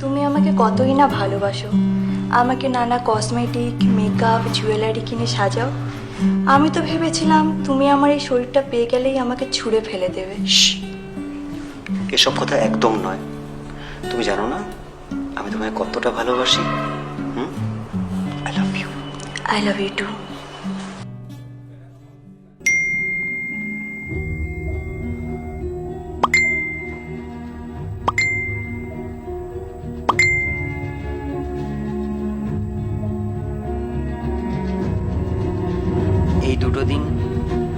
তুমি আমাকে কতই না ভালোবাসো। আমাকে নানা কসমেটিক মেকআপ জুয়েলারি কিনে সাজাও। আমি তো ভেবেছিলাম তুমি আমার এই শরীরটা পেয়ে গেলেই আমাকে ছুঁড়ে ফেলে দেবে। এসব কথা একদম নয়। তুমি জানো না আমি তোমায় কতটা ভালোবাসি? হুম? I love you I love you too দুটো দিন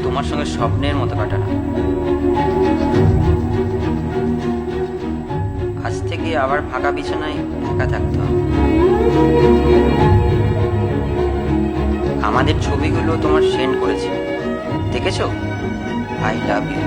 তোমার সঙ্গে স্বপ্নের মতো কাটানো আজ থেকে আবার ফাঁকা বিছানায় একা থাকতে হবে। আমাদের ছবিগুলো তোমার সেন্ড করেছি। দেখেছ? আই লাভ ইউ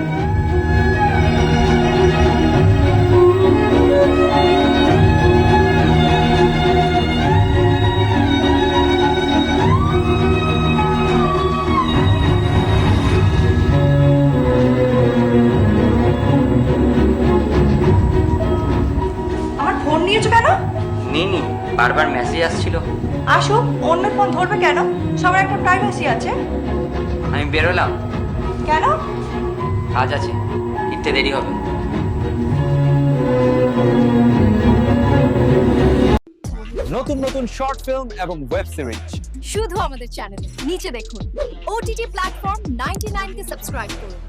কেন? নিনি বারবার মেসেজ আসছিল। আসো অন্য ফোন ধরবে কেন? সবার একটা প্রাইভেসি আছে। আমি বেরোলাম। কেন? কাজ আছে ফিরতে দেরি হবে। নতুন নতুন শর্ট ফিল্ম এবং ওয়েব সিরিজ শুধু আমাদের চ্যানেলে নিচে দেখুন। ওটিটি প্ল্যাটফর্ম 99 কে সাবস্ক্রাইব করুন।